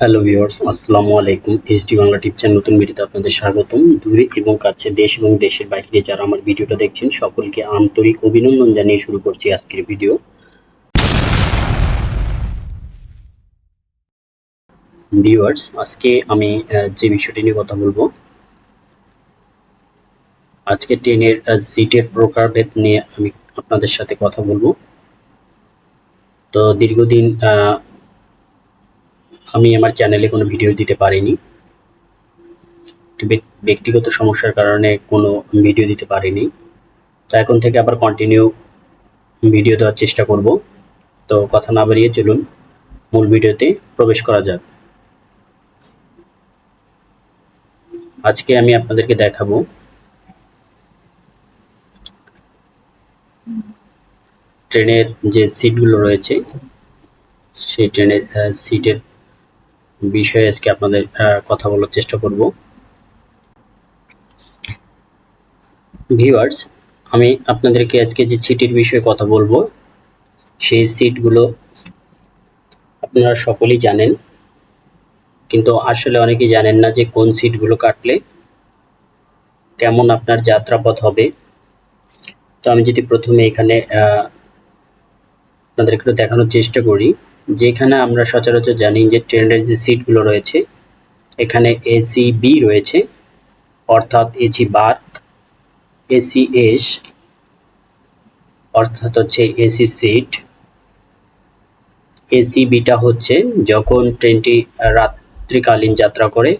Hello viewers আসসালামু আলাইকুম। HD Bangla টিপ channel নতুন ভিডিওতে আপনাদের স্বাগতম। দূরে এবং কাছে দেশ এবং দেশের বাইরে যারা আমার ভিডিওটা দেখছেন, সকলকে আন্তরিক অভিনন্দন জানিয়ে শুরু করছি আজকের ভিডিও। ভিউয়ার্স আজকে আমি যে বিষয়টি নিয়ে কথা বলব, আজকে ট্রেনের সিটের প্রকারভেদ নিয়ে আমি আপনাদের সাথে কথা বলব। তো দীর্ঘদিন আমি আমার চ্যানেলে কোনো ভিডিও দিতে পারিনি। ব্যক্তিগত সমস্যার কারণে কোনো ভিডিও দিতে পারিনি। তো এখন থেকে আবার কন্টিনিউ ভিডিও দেওয়ার চেষ্টা করব। তো কথা না বাড়িয়ে চলুন, মূল ভিডিওতে প্রবেশ করা যাক। আজকে আমি আপনাদেরকে দেখাবো ট্রেনের যে সিটগুলো রয়েছে, সেই ট্রেনের সিটের বিষয়ে আজকে আপনাদের কথা বলার চেষ্টা করব। ভিউয়ার্স, আমি আপনাদেরকে আজকে যে সিটের বিষয়ে কথা বলব, সেই সিটগুলো আপনারা সকলেই জানেন, কিন্তু আসলে অনেকেই জানেন না যে কোন সিটগুলো কাটলে কেমন আপনার যাত্রাপথ হবে। তো আমি যদি প্রথমে এখানে আপনাদেরকে দেখানোর চেষ্টা করি। যেখানে আমরা সচরাচর জানি যে ট্রেনের যে সিটগুলো রয়েছে, এখানে এসি বি রয়েছে, অর্থাৎ এসি বার এসি এস অর্থাৎ হচ্ছে এসি সিট এসি বিটা হচ্ছে যখন ট্রেনটি রাত্রিকালীন যাত্রা করে,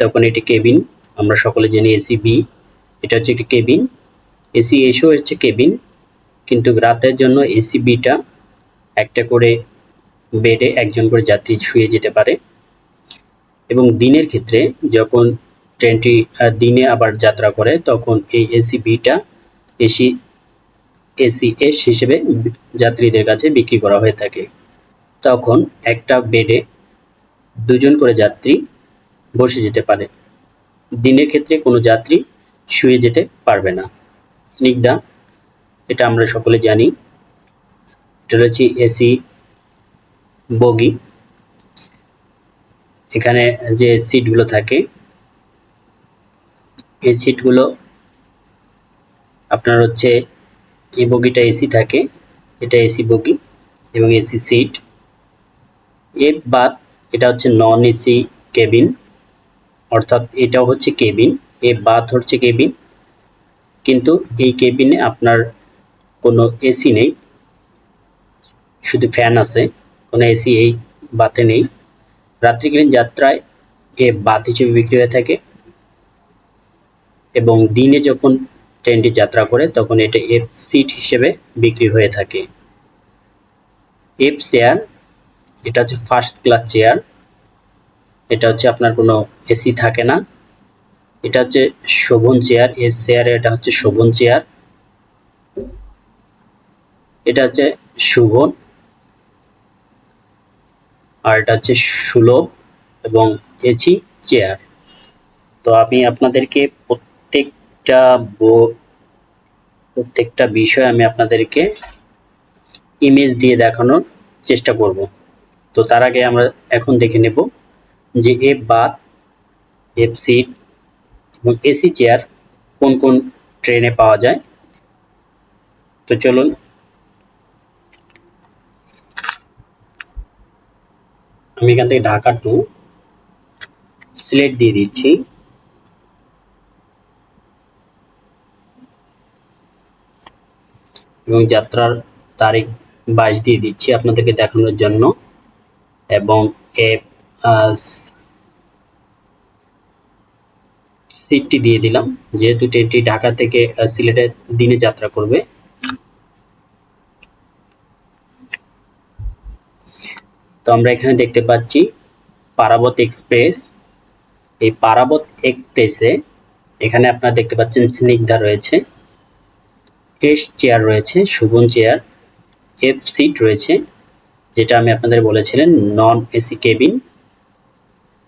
তখন এটি কেবিন আমরা সকলে জানি এসি বি এটা হচ্ছে একটি কেবিন এসি এসও হচ্ছে কেবিন কিন্তু রাতের জন্য এসি বিটা একটা করে বেডে একজন করে যাত্রী শুয়ে যেতে পারে। এবং দিনের ক্ষেত্রে যখন ট্রেনটি দিনে আবার যাত্রা করে, তখন এই এসি বিটা এসি এসি এস হিসেবে যাত্রীদের কাছে বিক্রি করা হয়ে থাকে। তখন একটা বেডে দুজন করে যাত্রী বসে যেতে পারে। দিনের ক্ষেত্রে কোনো যাত্রী শুয়ে যেতে পারবে না। স্নিগ্ধা, এটা আমরা সকলে জানি। এটা রয়েছে এসি বগি। এখানে যে সিটগুলো থাকে, এই সিটগুলো আপনার হচ্ছে এই বগিটা এসি থাকে, এটা এসি বগি এবং এসি সিট। এর বাদ এটা হচ্ছে নন এসি কেবিন, অর্থাৎ এটাও হচ্ছে কেবিন, এর বাদ হচ্ছে কেবিন। কিন্তু এই কেবিনে আপনার কোনো এসি নেই, শুধু ফ্যান আছে। কোনো এসি এই বাতে নেই। রাত্রিকালীন যাত্রায় এ বাত হিসেবে বিক্রি হয়ে থাকে এবং দিনে যখন ট্রেনটি যাত্রা করে তখন এটা এফ সিট হিসেবে বিক্রি হয়ে থাকে। এফ চেয়ার এটা হচ্ছে ফার্স্ট ক্লাস চেয়ার এটা হচ্ছে আপনার কোনো এসি থাকে না। এটা হচ্ছে শোভন চেয়ার এস চেয়ার এটা হচ্ছে শোভন চেয়ার এটা হচ্ছে শুভন আর এটা হচ্ছে সুলভ এবং এচি চেয়ার। তো আমি আপনাদেরকে প্রত্যেকটা প্রত্যেকটা বিষয় আমি আপনাদেরকে ইমেজ দিয়ে দেখানোর চেষ্টা করব। তো তার আগে আমরা এখন দেখে নেব যে এফ বাথ এফ সিট এবং এসি চেয়ার কোন কোন ট্রেনে পাওয়া যায়। তো চলুন আমি এখান থেকে ঢাকা টু সিলেট দিয়ে দিচ্ছি। এবং যাত্রার তারিখ বাইশ দিয়ে দিচ্ছি আপনাদেরকে দেখানোর জন্য। এবং এ সিটটি দিয়ে দিলাম। যেহেতু ট্রেনটি ঢাকা থেকে আহ, সিলেটে দিনে যাত্রা করবে তো আমরা এখানে দেখতে পাচ্ছি পারাবত এক্সপ্রেস। এই পারাবত এক্সপ্রেসে এখানে আপনারা দেখতে পাচ্ছেন স্নিগ্ধা রয়েছে এস চেয়ার রয়েছে, শুভন চেয়ার, এফ সিট রয়েছে, যেটা আমি আপনাদের বলেছিলেন নন এসি কেবিন।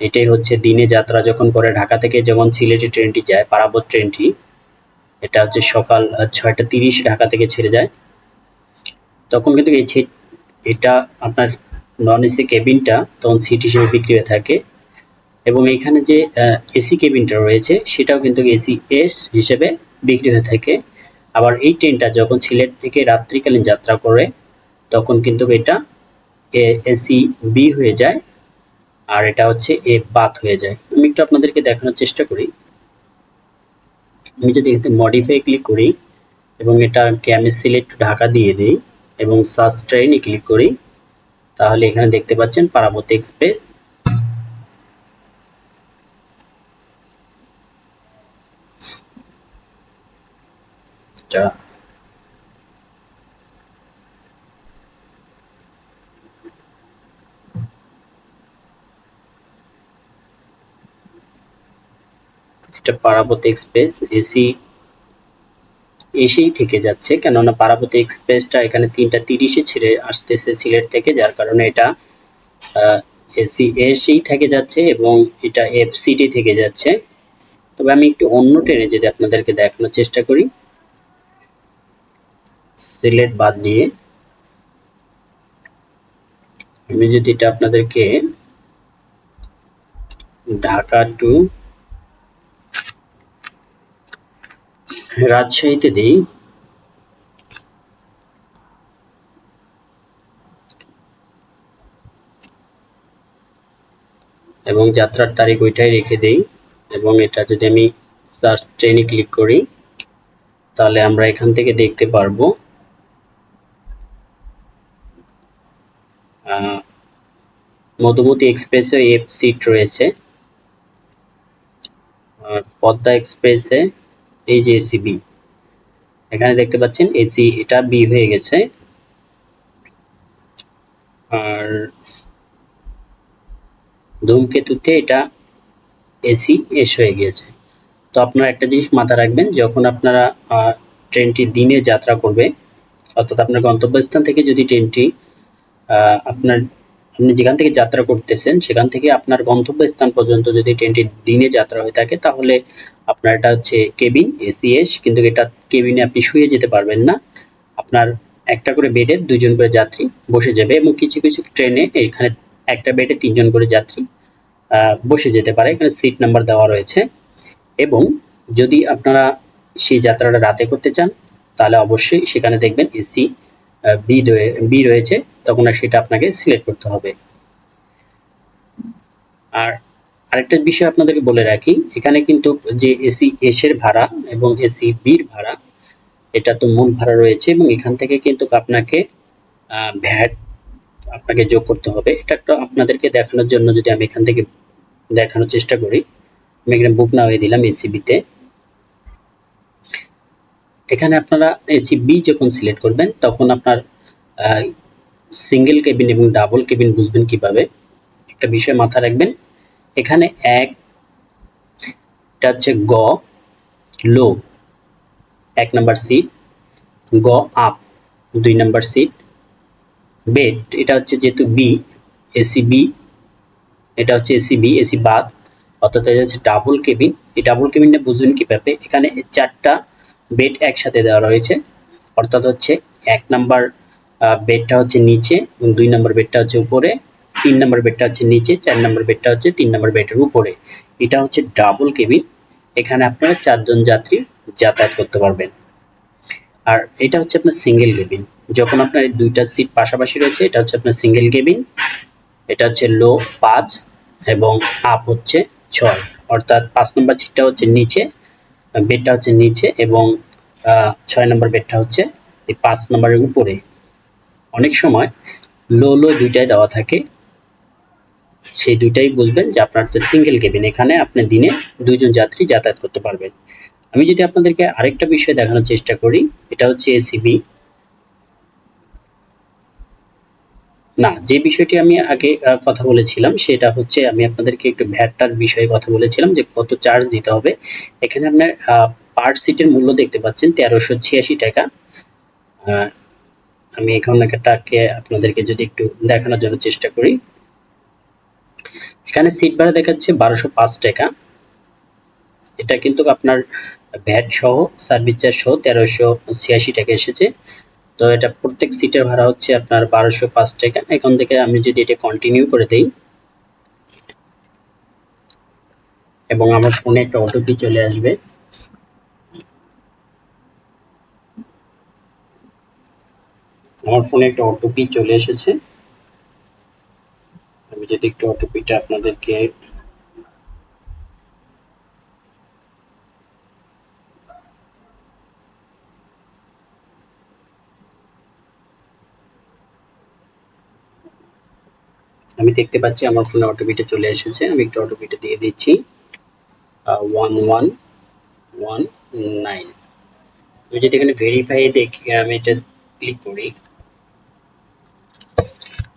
এটাই হচ্ছে দিনে যাত্রা যখন করে ঢাকা থেকে যখন সিলেটে ট্রেনটি যায়, পারাবত ট্রেনটি, এটা হচ্ছে সকাল ছয়টা তিরিশ ঢাকা থেকে ছেড়ে যায়। তখন কিন্তু এই এটা আপনার নন এসি কেবিনটা তখন সিট হিসেবে বিক্রি হয়ে থাকে। এবং এখানে যে এসি কেবিনটা রয়েছে, সেটাও কিন্তু এসি এস হিসেবে বিক্রি হয়ে থাকে। আবার এই ট্রেনটা যখন সিলেট থেকে রাত্রিকালীন যাত্রা করে, তখন কিন্তু এটা এসি বি হয়ে যায়, আর এটা হচ্ছে এ বাত হয়ে যায়। আমি একটু আপনাদেরকে দেখানোর চেষ্টা করি। আমি যদি এখানে মডিফাই ক্লিক করি, এবং এটাকে আমি সিলেক্ট ঢাকা দিয়ে দিই, এবং সার্চ ট্রেনে ক্লিক করি তাহলে এখানে দেখতে পাচ্ছেন পারাবতী এক্সপ্রেস। এটা এটা পারাবতী এক্সপ্রেস এসি এসেই থেকে যাচ্ছে, কেননা পারাবতী এক্সপ্রেসটা এখানে তিনটা তিরিশে ছেড়ে আসতেছে সিলেট থেকে, যার কারণে এটা এসি এসেই থেকে যাচ্ছে এবং এটা এফ সিটি থেকে যাচ্ছে। তবে আমি একটু অন্য ট্রেনে যদি আপনাদেরকে দেখানোর চেষ্টা করি। সিলেট বাদ দিয়ে আমি যদি এটা আপনাদেরকে ঢাকা টু রাজশাহীতে দিই। এবং যাত্রার তারিখ ওইটাই রেখে দেই। এবং এটা যদি আমি সার্চ ট্রেনে ক্লিক করি, তাহলে আমরা এখান থেকে দেখতে পারব। মধুমতি এক্সপ্রেসে এফ সিট রয়েছে। আর পদ্মা এক্সপ্রেসে এই যে এসি বি এখানে দেখতে পাচ্ছেন এসি এটা বি হয়ে গেছে। আর ধূমকেতুতে এটা এসি এস হয়ে গিয়েছে। তো আপনারা একটা জিনিস মাথায় রাখবেন, যখন আপনারা ট্রেনটি দিনে যাত্রা করবে, অর্থাৎ আপনার গন্তব্যস্থান থেকে যদি ট্রেনটি আপনার আপনি যেখান থেকে যাত্রা করতেছেন, সেখান থেকে আপনার গন্তব্যস্থান পর্যন্ত যদি ট্রেনটি দিনে যাত্রা হয়ে থাকে, তাহলে আপনার এটা হচ্ছে কেবিন এসিএস কিন্তু এটা কেবিনে আপনি শুয়ে যেতে পারবেন না। আপনার একটা করে বেডে দুজন করে যাত্রী বসে যাবে এবং কিছু কিছু ট্রেনে এখানে একটা বেডে তিনজন করে যাত্রী বসে যেতে পারে। এখানে সিট নাম্বার দেওয়া রয়েছে এবং যদি আপনারা সেই যাত্রাটা রাতে করতে চান, তাহলে অবশ্যই সেখানে দেখবেন এসি বি বি রয়েছে, তখন আর সেটা আপনাকে সিলেক্ট করতে হবে। আর আরেকটা বিষয় আপনাদেরকে বলে রাখি, এখানে কিন্তু যে এসি এসের ভাড়া এবং এসি বির ভাড়া, এটা তো মূল ভাড়া রয়েছে এবং এখান থেকে কিন্তু আপনাকে ভ্যাট আপনাকে যোগ করতে হবে। এটা একটা আপনাদেরকে দেখানোর জন্য যদি আমি এখান থেকে দেখানোর চেষ্টা করি, আমি এখানে বুক না হয়ে দিলাম এসিবিতে এখানে আপনারা এসি বি যখন সিলেক্ট করবেন, তখন আপনার সিঙ্গেল কেবিন এবং ডাবল কেবিন বুঝবেন কীভাবে। একটা বিষয় মাথা রাখবেন, এখানে এক, এটা হচ্ছে গ লো এক নাম্বার সিট গ আপ দুই নাম্বার সিট বেড এটা হচ্ছে যেহেতু বি এসি বি এটা হচ্ছে এসি বি এসি বাদ অর্থাৎ এটা হচ্ছে ডাবল কেবিন এই ডাবল কেবিনটা বুঝবেন কীভাবে, এখানে চারটা বেড একসাথে দেওয়া রয়েছে। অর্থাৎ হচ্ছে এক নাম্বার বেডটা হচ্ছে নিচে এবং দুই নম্বর বেডটা হচ্ছে উপরে, তিন নম্বর বেডটা হচ্ছে নিচে, চার নম্বর বেডটা হচ্ছে তিন নম্বর বেডের উপরে। এটা হচ্ছে ডাবল কেবিন এখানে আপনারা চারজন যাত্রী যাতায়াত করতে পারবেন। আর এটা হচ্ছে আপনার সিঙ্গেল কেবিন যখন আপনার দুইটা সিট পাশাপাশি রয়েছে, এটা হচ্ছে আপনার সিঙ্গেল কেবিন এটা হচ্ছে লো পাঁচ এবং আপ হচ্ছে ছয়। অর্থাৎ পাঁচ নম্বর সিটটা হচ্ছে নিচে বেডটা হচ্ছে নিচে এবং ছয় নম্বর বেডটা হচ্ছে এই পাঁচ নম্বরের উপরে। অনেক সময় লো লো দুইটাই দেওয়া থাকে। সেই দুইটাই বুঝবেন যে আপনার হচ্ছে সিঙ্গেল কেবিন এখানে আপনি দিনে দুইজন যাত্রী যাতায়াত করতে পারবেন। আমি যদি আপনাদেরকে আরেকটা বিষয় দেখানোর চেষ্টা করি, এটা হচ্ছে এসিবি না, যে বিষয়টি আমি আগে কথা বলেছিলাম সেটা হচ্ছে আমি আপনাদেরকে একটু ভ্যাটটার বিষয়ে কথা বলেছিলাম যে কত চার্জ দিতে হবে। এখানে আপনার পার সিটের মূল্য দেখতে পাচ্ছেন, তেরোশো ছিয়াশি টাকা। আমি এখানে এটাকে আপনাদেরকে যদি একটু দেখানোর জন্য চেষ্টা করি। এখানে সিট ভাড়া দেখাচ্ছে বারোশো পাঁচ টাকা। এটা কিন্তু আপনার ভ্যাট সহ সার্ভিস চার্জ সহ তেরোশো ছিয়াশি টাকা এসেছে। তো এটা প্রত্যেক সিটের ভাড়া হচ্ছে আপনার বারোশো পাঁচ টাকা। এখন থেকে আমি যদি এটা কন্টিনিউ করে দিই, এবং আমার ফোনে একটা ওটিপি চলে আসবে। আমার ফোনে একটা ওটিপি চলে এসেছে। আমি যদি একটু ওটিপিটা আপনাদেরকে দেখতে পাচ্ছি, আমার ফোনে অটোপিটা চলে এসেছে, আমি একটু অটোপিটা দিয়ে দিচ্ছি। ওয়ান ওয়ান ওয়ান নাইন আমি যদি এখানে ভেরিফাই দেখি, আমি এটা ক্লিক করি,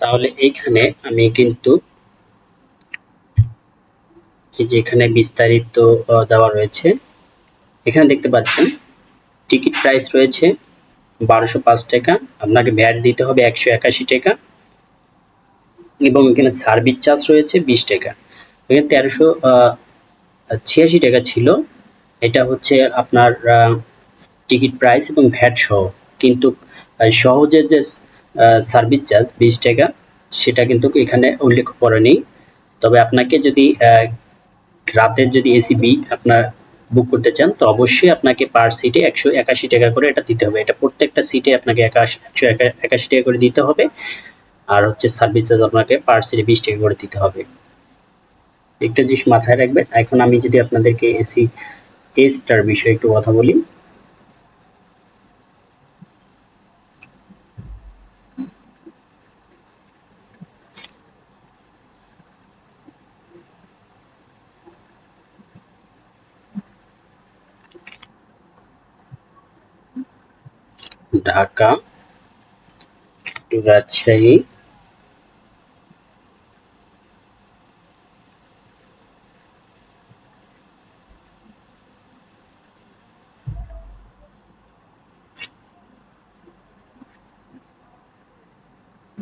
তাহলে এইখানে আমি কিন্তু এই যে এখানে বিস্তারিত দেওয়া রয়েছে, এখানে দেখতে পাচ্ছেন টিকিট প্রাইস রয়েছে বারোশো পাঁচ টাকা, আপনাকে ভ্যাট দিতে হবে একশো একাশি টাকা এবং এখানে সার্ভিস চার্জ রয়েছে বিশ টাকা। এখানে তেরোশো ছিয়াশি টাকা ছিল। এটা হচ্ছে আপনার টিকিট প্রাইস এবং ভ্যাট সহ। কিন্তু সহজে যে সার্ভিস চার্জ বিশ টাকা, সেটা কিন্তু এখানে উল্লেখ করা নেই। তবে আপনাকে যদি রাতের যদি এসি বি আপনার বুক করতে চান, তো অবশ্যই আপনাকে পার সিটে একশো একাশি টাকা করে এটা দিতে হবে। এটা প্রত্যেকটা সিটে আপনাকে একাশ, একশো একাশি টাকা করে দিতে হবে। আর হচ্ছে সার্ভিস চার্জ আপনাকে পার সিটে বিশ টাকা করে দিতে হবে। একটা জিনিস মাথায় রাখবেন, এখন আমি যদি আপনাদেরকে এসি এসটার বিষয়ে একটু কথা বলি। ঢাকা, রাজশাহী।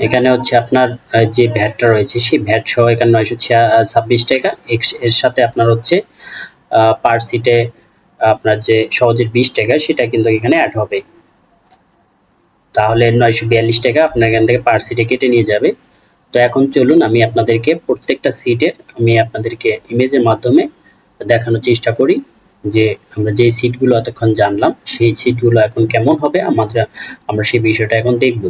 এখানে হচ্ছে আপনার যে ভ্যাটটা রয়েছে, সেই ভ্যাট সহ এখানে নয়শো ছাব্বিশ টাকা। এর সাথে আপনার হচ্ছে পার সিটে আপনার যে সহজের বিশ টাকা, সেটা কিন্তু এখানে অ্যাড হবে। তাহলে নয়শো বিয়াল্লিশ টাকা আপনার এখান থেকে পার সিটে কেটে নিয়ে যাবে। তো এখন চলুন, আমি আপনাদেরকে প্রত্যেকটা সিটের আমি আপনাদেরকে ইমেজের মাধ্যমে দেখানোর চেষ্টা করি যে আমরা যে সিটগুলো এতক্ষণ জানলাম, সেই সিটগুলো এখন কেমন হবে, আমাদের, আমরা সেই বিষয়টা এখন দেখব।